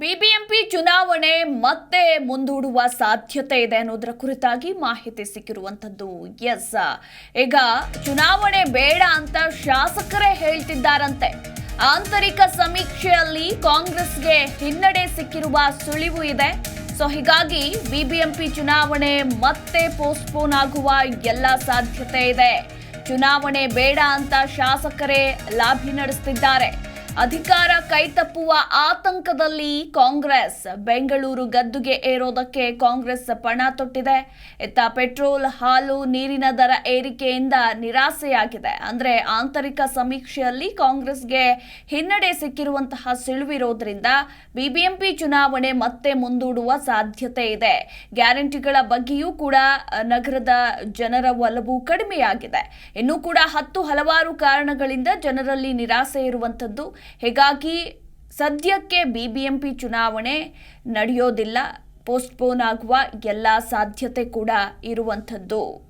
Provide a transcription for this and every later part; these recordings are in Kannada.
ಬಿಬಿಎಂಪಿ ಚುನಾವಣೆ ಮತ್ತೆ ಮುಂದೂಡುವ ಸಾಧ್ಯತೆ ಇದೆ ಅನ್ನೋದರ ಕುರಿತಾಗಿ ಮಾಹಿತಿ ಸಿಕ್ಕಿರುವಂಥದ್ದು. ಎಸ್ ಈಗ ಚುನಾವಣೆ ಬೇಡ ಅಂತ ಶಾಸಕರೇ ಹೇಳ್ತಿದ್ದಾರಂತೆ. ಆಂತರಿಕ ಸಮೀಕ್ಷೆಯಲ್ಲಿ ಕಾಂಗ್ರೆಸ್ಗೆ ಹಿನ್ನಡೆ ಸಿಕ್ಕಿರುವ ಸುಳಿವು ಇದೆ. ಸೊ ಹೀಗಾಗಿ ಬಿಬಿಎಂಪಿ ಚುನಾವಣೆ ಮತ್ತೆ ಪೋಸ್ಟ್ಪೋನ್ ಆಗುವ ಎಲ್ಲ ಸಾಧ್ಯತೆ ಇದೆ. ಚುನಾವಣೆ ಬೇಡ ಅಂತ ಶಾಸಕರೇ ಲಾಭಿ ನಡೆಸುತ್ತಿದ್ದಾರೆ ಅಧಿಕಾರ ಕೈತಪ್ಪುವ ಆತಂಕದಲ್ಲಿ ಕಾಂಗ್ರೆಸ್ ಬೆಂಗಳೂರು ಗದ್ದುಗೆ ಏರೋದಕ್ಕೆ ಕಾಂಗ್ರೆಸ್ ಪಣ ತೊಟ್ಟಿದೆ. ಇತ್ತ ಪೆಟ್ರೋಲ್, ಹಾಲು, ನೀರಿನ ದರ ಏರಿಕೆಯಿಂದ ನಿರಾಸೆಯಾಗಿದೆ. ಅಂದ್ರೆ ಆಂತರಿಕ ಸಮೀಕ್ಷೆಯಲ್ಲಿ ಕಾಂಗ್ರೆಸ್ಗೆ ಹಿನ್ನಡೆ ಸಿಕ್ಕಿರುವಂತಹ ಸಿಳುವಿರೋದ್ರಿಂದ ಬಿಬಿಎಂಪಿ ಚುನಾವಣೆ ಮತ್ತೆ ಮುಂದೂಡುವ ಸಾಧ್ಯತೆ ಇದೆ. ಗ್ಯಾರಂಟಿಗಳ ಬಗ್ಗೆಯೂ ಕೂಡ ನಗರದ ಜನರ ಒಲವು ಕಡಿಮೆಯಾಗಿದೆ. ಇನ್ನೂ ಕೂಡ ಹತ್ತು ಹಲವಾರು ಕಾರಣಗಳಿಂದ ಜನರಲ್ಲಿ ನಿರಾಸೆ ಇರುವಂಥದ್ದು. ಹೀಗಾಗಿ ಸದ್ಯಕ್ಕೆ ಬಿ ಬಿ ಎಂ ಪಿ ಚುನಾವಣೆ ನಡೆಯೋದಿಲ್ಲ ಪೋಸ್ಟ್ಪೋನ್ ಆಗುವ ಎಲ್ಲ ಸಾಧ್ಯತೆ ಕೂಡ ಇರುವಂಥದ್ದು.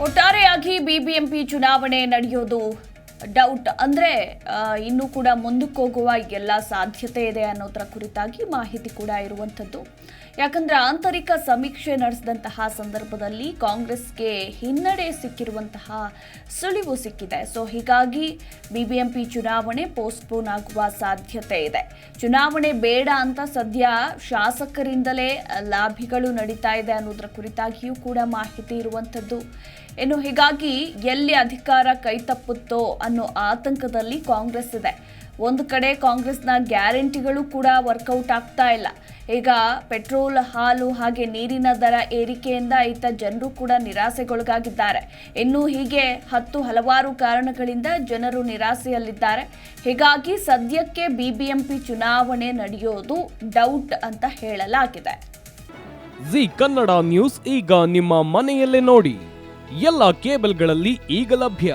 ಒಟ್ಟಾರೆಯಾಗಿ ಬಿಬಿಎಂಪಿ ಚುನಾವಣೆ ನಡೆಯೋದು ಡೌಟ್ ಅಂದ್ರೆ ಇನ್ನೂ ಕೂಡ ಮುಂದಕ್ಕೆ ಹೋಗುವ ಎಲ್ಲ ಸಾಧ್ಯತೆ ಇದೆ ಅನ್ನೋದರ ಕುರಿತಾಗಿ ಮಾಹಿತಿ ಕೂಡ ಇರುವಂಥದ್ದು. ಯಾಕಂದ್ರೆ ಆಂತರಿಕ ಸಮೀಕ್ಷೆ ನಡೆಸಿದಂತಹ ಸಂದರ್ಭದಲ್ಲಿ ಕಾಂಗ್ರೆಸ್ಗೆ ಹಿನ್ನಡೆ ಸಿಕ್ಕಿರುವಂತಹ ಸುಳಿವು ಸಿಕ್ಕಿದೆ. ಸೊ ಹೀಗಾಗಿ ಬಿಬಿಎಂಪಿ ಚುನಾವಣೆ ಪೋಸ್ಟ್ಪೋನ್ ಆಗುವ ಸಾಧ್ಯತೆ ಇದೆ. ಚುನಾವಣೆ ಬೇಡ ಅಂತ ಸದ್ಯ ಶಾಸಕರಿಂದಲೇ ಲಾಭಿಗಳು ನಡೀತಾ ಇದೆ ಅನ್ನೋದರ ಕುರಿತಾಗಿಯೂ ಕೂಡ ಮಾಹಿತಿ ಇರುವಂಥದ್ದು. ಇನ್ನು ಹೀಗಾಗಿ ಎಲ್ಲಿ ಅಧಿಕಾರ ಕೈತಪ್ಪುತ್ತೋ ಅನ್ನೋ ಆತಂಕದಲ್ಲಿ ಕಾಂಗ್ರೆಸ್ ಇದೆ. ಒಂದು ಕಡೆ ಕಾಂಗ್ರೆಸ್ನ ಗ್ಯಾರಂಟಿಗಳು ಕೂಡ ವರ್ಕೌಟ್ ಆಗ್ತಾ ಇಲ್ಲ. ಈಗ ಪೆಟ್ರೋಲ್, ಹಾಲು ಹಾಗೆ ನೀರಿನ ದರ ಏರಿಕೆಯಿಂದ ಇತ್ತ ಜನರು ಕೂಡ ನಿರಾಸೆಗೊಳಗಾಗಿದ್ದಾರೆ. ಇನ್ನು ಹೀಗೆ ಹತ್ತು ಹಲವಾರು ಕಾರಣಗಳಿಂದ ಜನರು ನಿರಾಸೆಯಲ್ಲಿದ್ದಾರೆ. ಹೀಗಾಗಿ ಸದ್ಯಕ್ಕೆ ಬಿಬಿಎಂಪಿ ಚುನಾವಣೆ ನಡೆಯೋದು ಡೌಟ್ ಅಂತ ಹೇಳಲಾಗಿದೆ. ಜಿ ಕನ್ನಡ ನ್ಯೂಸ್ ಈಗ ನಿಮ್ಮ ಮನೆಯಲ್ಲೇ ನೋಡಿ. ಎಲ್ಲ ಕೇಬಲ್ಗಳಲ್ಲಿ ಈಗ ಲಭ್ಯ.